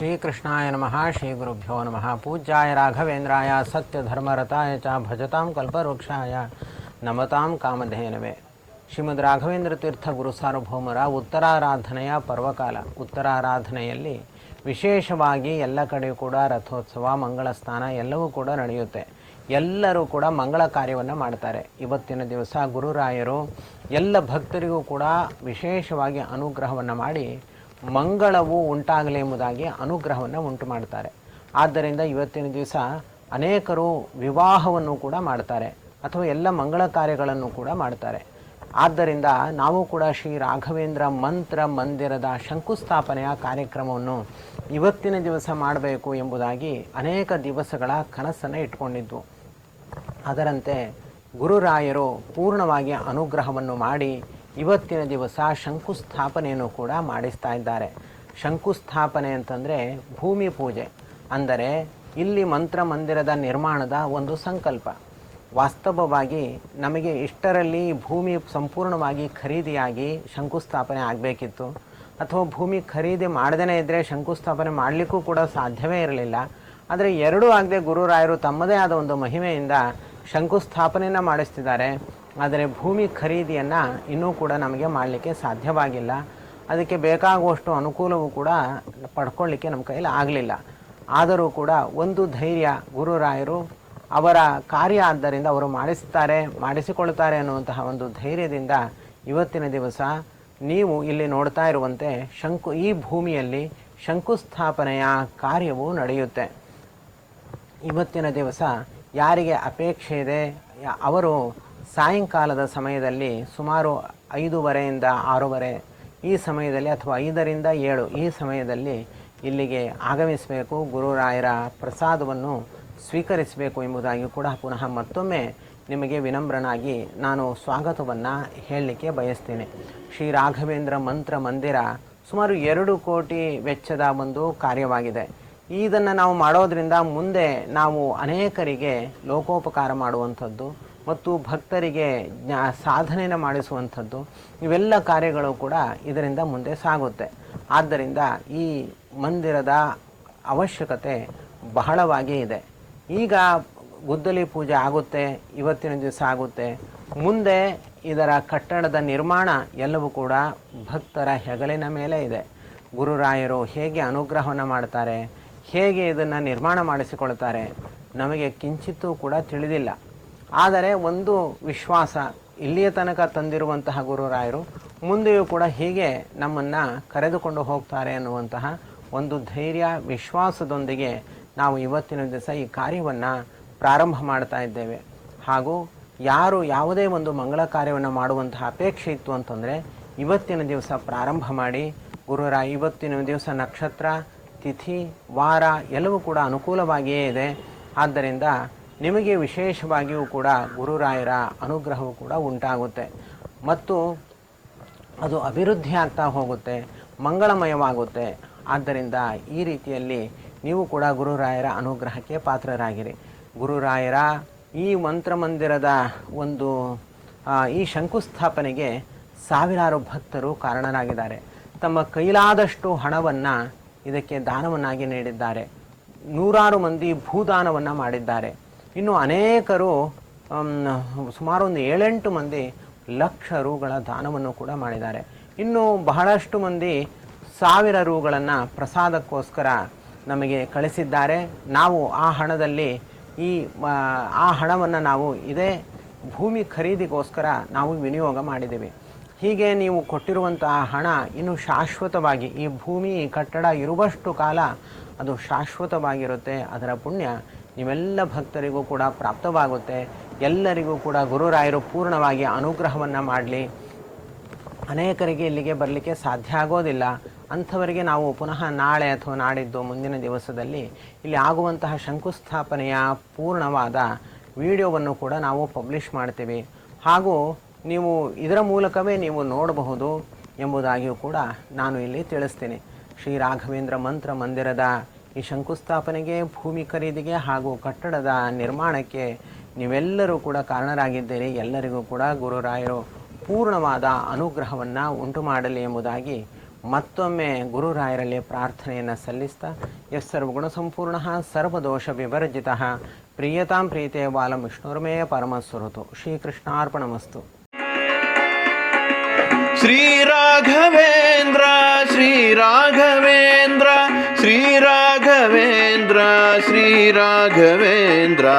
ಶ್ರೀಕೃಷ್ಣಾಯ ನಮಃ ಶ್ರೀ ಗುರುಭ್ಯೋ ನಮಃ. ಪೂಜ್ಯಾಯ ರಾಘವೇಂದ್ರಾಯ, ಸತ್ಯಧರ್ಮರತಾಯ ಚ ಭಜತಾಂ ಕಲ್ಪವೃಕ್ಷಾಯ ನಮತಾಂ ಕಾಮಧೇನವೇ. ಶ್ರೀಮದ್ ರಾಘವೇಂದ್ರ ತೀರ್ಥ ಗುರು ಸಾರ್ವಭೌಮರ ಉತ್ತರಾರಾಧನೆಯ ಪರ್ವಕಾಲ. ಉತ್ತರಾರಾಧನೆಯಲ್ಲಿ ವಿಶೇಷವಾಗಿ ಎಲ್ಲ ಕಡೆ ಕೂಡ ರಥೋತ್ಸವ, ಮಂಗಳ ಸ್ನಾನ ಎಲ್ಲವೂ ಕೂಡ ನಡೆಯುತ್ತೆ. ಎಲ್ಲರೂ ಕೂಡ ಮಂಗಳ ಕಾರ್ಯವನ್ನು ಮಾಡ್ತಾರೆ. ಇವತ್ತಿನ ದಿವಸ ಗುರುರಾಯರು ಎಲ್ಲ ಭಕ್ತರಿಗೂ ಕೂಡ ವಿಶೇಷವಾಗಿ ಅನುಗ್ರಹವನ್ನು ಮಾಡಿ ಮಂಗಳವು ಉಂಟಾಗಲಿ ಎಂಬುದಾಗಿ ಅನುಗ್ರಹವನ್ನು ಉಂಟು ಮಾಡ್ತಾರೆ ಆದ್ದರಿಂದ ಇವತ್ತಿನ ದಿವಸ ಅನೇಕರು ವಿವಾಹವನ್ನು ಕೂಡ ಮಾಡ್ತಾರೆ ಅಥವಾ ಎಲ್ಲ ಮಂಗಳ ಕಾರ್ಯಗಳನ್ನು ಕೂಡ ಮಾಡ್ತಾರೆ ಆದ್ದರಿಂದ ನಾವು ಕೂಡ ಶ್ರೀ ರಾಘವೇಂದ್ರ ಮಂತ್ರ ಮಂದಿರದ ಶಂಕುಸ್ಥಾಪನೆಯ ಕಾರ್ಯಕ್ರಮವನ್ನು ಇವತ್ತಿನ ದಿವಸ ಮಾಡಬೇಕು ಎಂಬುದಾಗಿ ಅನೇಕ ದಿವಸಗಳ ಕನಸನ್ನು ಇಟ್ಕೊಂಡಿದ್ವು ಅದರಂತೆ ಗುರುರಾಯರು ಪೂರ್ಣವಾಗಿ ಅನುಗ್ರಹವನ್ನು ಮಾಡಿ ಇವತ್ತಿನ ದಿವಸ ಶಂಕುಸ್ಥಾಪನೆಯನ್ನು ಕೂಡ ಮಾಡಿಸ್ತಾ ಇದ್ದಾರೆ. ಶಂಕುಸ್ಥಾಪನೆ ಅಂತಂದರೆ ಭೂಮಿ ಪೂಜೆ, ಅಂದರೆ ಇಲ್ಲಿ ಮಂತ್ರ ಮಂದಿರದ ನಿರ್ಮಾಣದ ಒಂದು ಸಂಕಲ್ಪ. ವಾಸ್ತವವಾಗಿ ನಮಗೆ ಇಷ್ಟರಲ್ಲಿ ಭೂಮಿ ಸಂಪೂರ್ಣವಾಗಿ ಖರೀದಿಯಾಗಿ ಶಂಕುಸ್ಥಾಪನೆ ಆಗಬೇಕಿತ್ತು. ಅಥವಾ ಭೂಮಿ ಖರೀದಿ ಮಾಡದೇ ಇದ್ದರೆ ಶಂಕುಸ್ಥಾಪನೆ ಮಾಡಲಿಕ್ಕೂ ಕೂಡ ಸಾಧ್ಯವೇ ಇರಲಿಲ್ಲ. ಆದರೆ ಎರಡೂ ಆಗದೆ ಗುರುರಾಯರು ತಮ್ಮದೇ ಆದ ಒಂದು ಮಹಿಮೆಯಿಂದ ಶಂಕುಸ್ಥಾಪನೆಯನ್ನು ಮಾಡಿಸ್ತಿದ್ದಾರೆ. ಆದರೆ ಭೂಮಿ ಖರೀದಿಯನ್ನು ಇನ್ನೂ ಕೂಡ ನಮಗೆ ಮಾಡಲಿಕ್ಕೆ ಸಾಧ್ಯವಾಗಿಲ್ಲ. ಅದಕ್ಕೆ ಬೇಕಾಗುವಷ್ಟು ಅನುಕೂಲವೂ ಕೂಡ ಪಡ್ಕೊಳ್ಳಿಕ್ಕೆ ನಮ್ಮ ಕೈಯಲ್ಲಿ ಆಗಲಿಲ್ಲ. ಆದರೂ ಕೂಡ ಒಂದು ಧೈರ್ಯ ಗುರುರಾಯರು ಅವರ ಕಾರ್ಯ ಆದ್ದರಿಂದ ಅವರು ಮಾಡಿಸ್ತಾರೆ, ಮಾಡಿಸಿಕೊಳ್ತಾರೆ ಅನ್ನುವಂತಹ ಒಂದು ಧೈರ್ಯದಿಂದ ಇವತ್ತಿನ ದಿವಸ ನೀವು ಇಲ್ಲಿ ನೋಡ್ತಾ ಇರುವಂತೆ ಶಂಕು ಈ ಭೂಮಿಯಲ್ಲಿ ಶಂಕುಸ್ಥಾಪನೆಯ ಕಾರ್ಯವು ನಡೆಯುತ್ತೆ. ಇವತ್ತಿನ ದಿವಸ ಯಾರಿಗೆ ಅಪೇಕ್ಷೆ ಇದೆ? ಅವರು ಸಾಯಂಕಾಲದ ಸಮಯದಲ್ಲಿ ಸುಮಾರು ಐದೂವರೆಯಿಂದ ಆರೂವರೆ ಈ ಸಮಯದಲ್ಲಿ ಅಥವಾ ಐದರಿಂದ ಏಳು ಈ ಸಮಯದಲ್ಲಿ ಇಲ್ಲಿಗೆ ಆಗಮಿಸಬೇಕು ಗುರುರಾಯರ ಪ್ರಸಾದವನ್ನು ಸ್ವೀಕರಿಸಬೇಕು ಎಂಬುದಾಗಿ ಕೂಡ ಪುನಃ ಮತ್ತೊಮ್ಮೆ ನಿಮಗೆ ವಿನಮ್ರನಾಗಿ ನಾನು ಸ್ವಾಗತವನ್ನು ಹೇಳಲಿಕ್ಕೆ ಬಯಸ್ತೇನೆ. ಶ್ರೀ ರಾಘವೇಂದ್ರ ಮಂತ್ರ ಮಂದಿರ ಸುಮಾರು ಎರಡು ಕೋಟಿ ವೆಚ್ಚದ ಒಂದು ಕಾರ್ಯವಾಗಿದೆ. ಇದನ್ನು ನಾವು ಮಾಡೋದರಿಂದ ಮುಂದೆ ನಾವು ಅನೇಕರಿಗೆ ಲೋಕೋಪಕಾರ ಮಾಡುವಂಥದ್ದು ಮತ್ತು ಭಕ್ತರಿಗೆ ಸಾಧನೆಯನ್ನು ಮಾಡಿಸುವಂಥದ್ದು, ಇವೆಲ್ಲ ಕಾರ್ಯಗಳು ಕೂಡ ಇದರಿಂದ ಮುಂದೆ ಸಾಗುತ್ತೆ. ಆದ್ದರಿಂದ ಈ ಮಂದಿರದ ಅವಶ್ಯಕತೆ ಬಹಳವಾಗಿ ಇದೆ. ಈಗ ಗುದ್ದಲಿ ಪೂಜೆ ಆಗುತ್ತೆ, ಇವತ್ತಿನ ದಿವಸ ಆಗುತ್ತೆ. ಮುಂದೆ ಇದರ ಕಟ್ಟಡದ ನಿರ್ಮಾಣ ಎಲ್ಲವೂ ಕೂಡ ಭಕ್ತರ ಹೆಗಲಿನ ಮೇಲೆ ಇದೆ. ಗುರುರಾಯರು ಹೇಗೆ ಅನುಗ್ರಹವನ್ನು ಮಾಡ್ತಾರೆ, ಹೇಗೆ ಇದನ್ನು ನಿರ್ಮಾಣ ಮಾಡಿಸಿಕೊಳ್ತಾರೆ, ನಮಗೆ ಕಿಂಚಿತ್ತೂ ಕೂಡ ತಿಳಿದಿಲ್ಲ. ಆದರೆ ಒಂದು ವಿಶ್ವಾಸ ಇಲ್ಲಿಯ ತನಕ ತಂದಿರುವಂತಹ ಗುರುರಾಯರು ಮುಂದೆಯೂ ಕೂಡ ಹೀಗೆ ನಮ್ಮನ್ನು ಕರೆದುಕೊಂಡು ಹೋಗ್ತಾರೆ ಅನ್ನುವಂತಹ ಒಂದು ಧೈರ್ಯ, ವಿಶ್ವಾಸದೊಂದಿಗೆ ನಾವು ಇವತ್ತಿನ ದಿವಸ ಈ ಕಾರ್ಯವನ್ನು ಪ್ರಾರಂಭ ಮಾಡ್ತಾ ಇದ್ದೇವೆ. ಹಾಗೂ ಯಾರು ಯಾವುದೇ ಒಂದು ಮಂಗಳ ಕಾರ್ಯವನ್ನು ಮಾಡುವಂತಹ ಅಪೇಕ್ಷೆ ಇತ್ತು ಅಂತಂದರೆ ಇವತ್ತಿನ ದಿವಸ ಪ್ರಾರಂಭ ಮಾಡಿ ಗುರುರಾಯ, ಇವತ್ತಿನ ದಿವಸ ನಕ್ಷತ್ರ, ತಿಥಿ, ವಾರ ಎಲ್ಲವೂ ಕೂಡ ಅನುಕೂಲವಾಗಿಯೇ ಇದೆ. ಆದ್ದರಿಂದ ನಿಮಗೆ ವಿಶೇಷವಾಗಿಯೂ ಕೂಡ ಗುರುರಾಯರ ಅನುಗ್ರಹವು ಕೂಡ ಉಂಟಾಗುತ್ತೆ. ಮತ್ತು ಅದು ಅಭಿವೃದ್ಧಿ ಆಗ್ತಾ ಹೋಗುತ್ತೆ, ಮಂಗಳಮಯವಾಗುತ್ತೆ. ಆದ್ದರಿಂದ ಈ ರೀತಿಯಲ್ಲಿ ನೀವು ಕೂಡ ಗುರುರಾಯರ ಅನುಗ್ರಹಕ್ಕೆ ಪಾತ್ರರಾಗಿರಿ. ಗುರುರಾಯರ ಈ ಮಂತ್ರಮಂದಿರದ ಒಂದು ಈ ಶಂಕುಸ್ಥಾಪನೆಗೆ ಸಾವಿರಾರು ಭಕ್ತರು ಕಾರಣರಾಗಿದ್ದಾರೆ. ತಮ್ಮ ಕೈಲಾದಷ್ಟು ಹಣವನ್ನು ಇದಕ್ಕೆ ದಾನವನ್ನಾಗಿ ನೀಡಿದ್ದಾರೆ. ನೂರಾರು ಮಂದಿ ಭೂದಾನವನ್ನು ಮಾಡಿದ್ದಾರೆ. ಇನ್ನು ಅನೇಕರು ಸುಮಾರು ಒಂದು ಏಳೆಂಟು ಮಂದಿ ಲಕ್ಷ ರೂಗಳ ದಾನವನ್ನು ಕೂಡ ಮಾಡಿದ್ದಾರೆ. ಇನ್ನು ಬಹಳಷ್ಟು ಮಂದಿ ಸಾವಿರ ರೂಗಳನ್ನು ಪ್ರಸಾದಕ್ಕೋಸ್ಕರ ನಮಗೆ ಕಳಿಸಿದ್ದಾರೆ. ನಾವು ಆ ಹಣದಲ್ಲಿ ಈ ಆ, ಹಣವನ್ನು ನಾವು ಇದೇ ಭೂಮಿ ಖರೀದಿಗೋಸ್ಕರ ನಾವು ವಿನಿಯೋಗ ಮಾಡಿದ್ದೇವೆ. ಹೀಗೆ ನೀವು ಕೊಟ್ಟಿರುವಂತಹ ಹಣ ಇನ್ನು ಶಾಶ್ವತವಾಗಿ ಈ ಭೂಮಿ ಕಟ್ಟಡ ಇರುವಷ್ಟು ಕಾಲ ಅದು ಶಾಶ್ವತವಾಗಿರುತ್ತೆ. ಅದರ ಪುಣ್ಯ ನೀವೆಲ್ಲ ಭಕ್ತರಿಗೂ ಕೂಡ ಪ್ರಾಪ್ತವಾಗುತ್ತೆ. ಎಲ್ಲರಿಗೂ ಕೂಡ ಗುರುರಾಯರು ಪೂರ್ಣವಾಗಿ ಅನುಗ್ರಹವನ್ನು ಮಾಡಲಿ. ಅನೇಕರಿಗೆ ಇಲ್ಲಿಗೆ ಬರಲಿಕ್ಕೆ ಸಾಧ್ಯ ಆಗೋದಿಲ್ಲ. ಅಂಥವರಿಗೆ ನಾವು ಪುನಃ ನಾಳೆ ಅಥವಾ ನಾಡಿದ್ದು ಮುಂದಿನ ದಿವಸದಲ್ಲಿ ಇಲ್ಲಿ ಆಗುವಂತಹ ಶಂಕುಸ್ಥಾಪನೆಯ ಪೂರ್ಣವಾದ ವಿಡಿಯೋವನ್ನು ಕೂಡ ನಾವು ಪಬ್ಲಿಷ್ ಮಾಡ್ತೀವಿ. ಹಾಗೂ ನೀವು ಇದರ ಮೂಲಕವೇ ನೀವು ನೋಡಬಹುದು ಎಂಬುದಾಗಿಯೂ ಕೂಡ ನಾನು ಇಲ್ಲಿ ತಿಳಿಸ್ತೀನಿ. ಶ್ರೀ ರಾಘವೇಂದ್ರ ಮಂತ್ರ ಮಂದಿರದ ಈ ಶಂಕುಸ್ಥಾಪನೆಗೆ, ಭೂಮಿ ಖರೀದಿಗೆ ಹಾಗೂ ಕಟ್ಟಡದ ನಿರ್ಮಾಣಕ್ಕೆ ನೀವೆಲ್ಲರೂ ಕೂಡ ಕಾರಣರಾಗಿದ್ದೀರಿ. ಎಲ್ಲರಿಗೂ ಕೂಡ ಗುರುರಾಯರು ಪೂರ್ಣವಾದ ಅನುಗ್ರಹವನ್ನು ಉಂಟು ಮಾಡಲಿ ಎಂಬುದಾಗಿ ಮತ್ತೊಮ್ಮೆ ಗುರುರಾಯರಲ್ಲಿ ಪ್ರಾರ್ಥನೆಯನ್ನು ಸಲ್ಲಿಸ್ತಾ ಎಸ್ ಸರ್ವಗುಣ ಸಂಪೂರ್ಣ ಸರ್ವದೋಷ ವಿವರ್ಜಿತ. ಪ್ರಿಯತಾಂ ಪ್ರೀತೆಯ ಬಾಲ ವಿಷ್ಣುರ್ಮೇಯ ಪರಮಸ್ವರುತು ಶ್ರೀಕೃಷ್ಣಾರ್ಪಣಮಸ್ತು. ಶ್ರೀ ராகவேந்திரா